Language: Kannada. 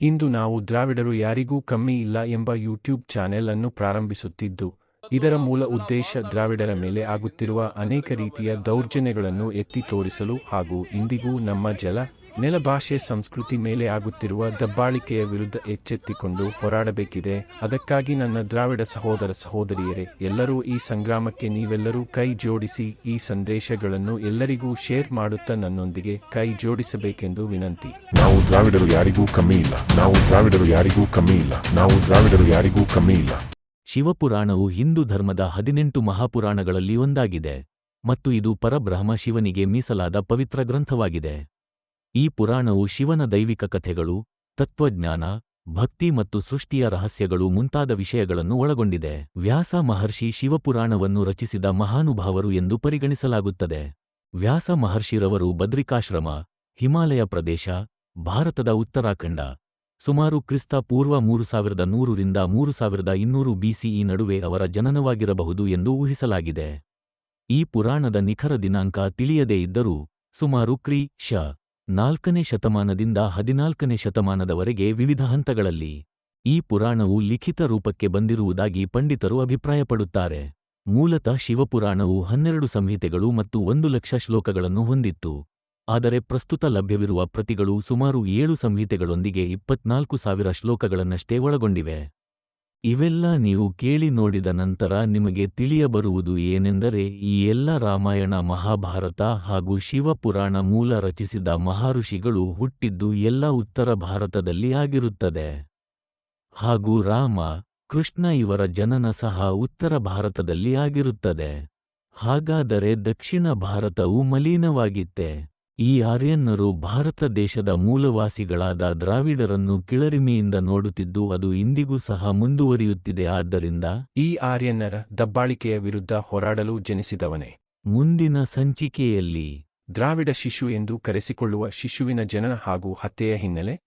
ಇಂದು ನಾವು ದ್ರಾವಿಡರು ಯಾರಿಗೂ ಕಮ್ಮಿ ಇಲ್ಲ ಎಂಬ ಯೂಟ್ಯೂಬ್ ಚಾನೆಲ್ ಅನ್ನು ಪ್ರಾರಂಭಿಸುತ್ತಿದ್ದು, ಇದರ ಮೂಲ ಉದ್ದೇಶ ದ್ರಾವಿಡರ ಮೇಲೆ ಆಗುತ್ತಿರುವ ಅನೇಕ ರೀತಿಯ ದೌರ್ಜನ್ಯಗಳನ್ನು ಎತ್ತಿ ತೋರಿಸಲು ಹಾಗೂ ಇಂದಿಗೂ ನಮ್ಮ ಜಲ ನೆಲ ಭಾಷೆ ಸಂಸ್ಕೃತಿ ಮೇಲೆ ಆಗುತ್ತಿರುವ ದಬ್ಬಾಳಿಕೆಯ ವಿರುದ್ಧ ಎಚ್ಚೆತ್ತಿಕೊಂಡು ಹೋರಾಡಬೇಕಿದೆ. ಅದಕ್ಕಾಗಿ ನನ್ನ ದ್ರಾವಿಡ ಸಹೋದರ ಸಹೋದರಿಯರೇ ಎಲ್ಲರೂ ಈ ಸಂಗ್ರಾಮಕ್ಕೆ ನೀವೆಲ್ಲರೂ ಕೈ ಜೋಡಿಸಿ ಈ ಸಂದೇಶಗಳನ್ನು ಎಲ್ಲರಿಗೂ ಶೇರ್ ಮಾಡುತ್ತಾ ನನ್ನೊಂದಿಗೆ ಕೈ ಜೋಡಿಸಬೇಕೆಂದು ವಿನಂತಿ. ನಾವು ದ್ರಾವಿಡರು ಯಾರಿಗೂ ಕಮ್ಮಿ ಇಲ್ಲ. ನಾವು ದ್ರಾವಿಡರು ಯಾರಿಗೂ ಕಮ್ಮಿ ಇಲ್ಲ. ನಾವು ದ್ರಾವಿಡರು ಯಾರಿಗೂ ಕಮ್ಮಿ ಇಲ್ಲ. ಶಿವಪುರಾಣವು ಹಿಂದೂ ಧರ್ಮದ ಹದಿನೆಂಟು ಮಹಾಪುರಾಣಗಳಲ್ಲಿ ಒಂದಾಗಿದೆ. ಮತ್ತು ಇದು ಪರಬ್ರಹ್ಮ ಶಿವನಿಗೆ ಮೀಸಲಾದ ಪವಿತ್ರ ಗ್ರಂಥವಾಗಿದೆ. ಈ ಪುರಾಣವು ಶಿವನ ದೈವಿಕ ಕಥೆಗಳು, ತತ್ವಜ್ಞಾನ, ಭಕ್ತಿ ಮತ್ತು ಸೃಷ್ಟಿಯ ರಹಸ್ಯಗಳು ಮುಂತಾದ ವಿಷಯಗಳನ್ನು ಒಳಗೊಂಡಿದೆ. ವ್ಯಾಸ ಮಹರ್ಷಿ ಶಿವಪುರಾಣವನ್ನು ರಚಿಸಿದ ಮಹಾನುಭಾವರು ಎಂದು ಪರಿಗಣಿಸಲಾಗುತ್ತದೆ. ವ್ಯಾಸ ಮಹರ್ಷಿರವರು ಬದ್ರಿಕಾಶ್ರಮ, ಹಿಮಾಲಯ ಪ್ರದೇಶ, ಭಾರತದ ಉತ್ತರಾಖಂಡ, ಸುಮಾರು ಕ್ರಿಸ್ತ ಪೂರ್ವ ಮೂರು ಸಾವಿರದ ನೂರರಿಂದ ಮೂರು ಸಾವಿರದ ಇನ್ನೂರು ಬಿಸಿಇ ನಡುವೆ ಅವರ ಜನನವಾಗಿರಬಹುದು ಎಂದು ಊಹಿಸಲಾಗಿದೆ. ಈ ಪುರಾಣದ ನಿಖರ ದಿನಾಂಕ ತಿಳಿಯದೇ ಇದ್ದರೂ ಸುಮಾರು ಕ್ರಿ. ಶ. ನಾಲ್ಕನೇ ಶತಮಾನದಿಂದ ಹದಿನಾಲ್ಕನೇ ಶತಮಾನದವರೆಗೆ ವಿವಿಧ ಹಂತಗಳಲ್ಲಿ ಈ ಪುರಾಣವು ಲಿಖಿತ ರೂಪಕ್ಕೆ ಬಂದಿರುವುದಾಗಿ ಪಂಡಿತರು ಅಭಿಪ್ರಾಯಪಡುತ್ತಾರೆ. ಮೂಲತಃ ಶಿವಪುರಾಣವು ಹನ್ನೆರಡು ಸಂಹಿತೆಗಳು ಮತ್ತು ಒಂದು ಲಕ್ಷ ಶ್ಲೋಕಗಳನ್ನು ಹೊಂದಿತ್ತು. ಆದರೆ ಪ್ರಸ್ತುತ ಲಭ್ಯವಿರುವ ಪ್ರತಿಗಳು ಸುಮಾರು ಏಳು ಸಂಹಿತೆಗಳೊಂದಿಗೆ ಇಪ್ಪತ್ನಾಲ್ಕು ಸಾವಿರ ಶ್ಲೋಕಗಳನ್ನಷ್ಟೇ ಒಳಗೊಂಡಿವೆ. ಇವೆಲ್ಲ ನೀವು ಕೇಳಿ ನೋಡಿದ ನಂತರ ನಿಮಗೆ ತಿಳಿಯಬರುವುದು ಏನೆಂದರೆ ಈ ಎಲ್ಲ ರಾಮಾಯಣ ಮಹಾಭಾರತ ಹಾಗೂ ಶಿವಪುರಾಣ ಮೂಲ ರಚಿಸಿದ ಮಹಾಋಷಿಗಳು ಹುಟ್ಟಿದ್ದು ಎಲ್ಲ ಉತ್ತರ ಭಾರತದಲ್ಲಿ ಆಗಿರುತ್ತದೆ. ಹಾಗೂ ರಾಮ, ಕೃಷ್ಣ ಇವರ ಜನನ ಸಹ ಉತ್ತರ ಭಾರತದಲ್ಲಿ ಆಗಿರುತ್ತದೆ. ಹಾಗಾದರೆ ದಕ್ಷಿಣ ಭಾರತವು ಮಲೀನವಾಗಿತ್ತೆ. ಈ ಆರ್ಯನ್ನರು ಭಾರತ ದೇಶದ ಮೂಲವಾಸಿಗಳಾದ ದ್ರಾವಿಡರನ್ನು ಕಿಳರಿಮೆಯಿಂದ ನೋಡುತ್ತಿದ್ದು ಅದು ಇಂದಿಗೂ ಸಹ ಮುಂದುವರಿಯುತ್ತಿದೆ. ಆದ್ದರಿಂದ ಈ ಆರ್ಯನ್ನರ ದಬ್ಬಾಳಿಕೆಯ ವಿರುದ್ಧ ಹೋರಾಡಲು ಜನಿಸಿದವನೇ. ಮುಂದಿನ ಸಂಚಿಕೆಯಲ್ಲಿ ದ್ರಾವಿಡ ಶಿಶು ಎಂದು ಕರೆಸಿಕೊಳ್ಳುವ ಶಿಶುವಿನ ಜನನ ಹಾಗೂ ಹತ್ಯೆಯ ಹಿನ್ನೆಲೆ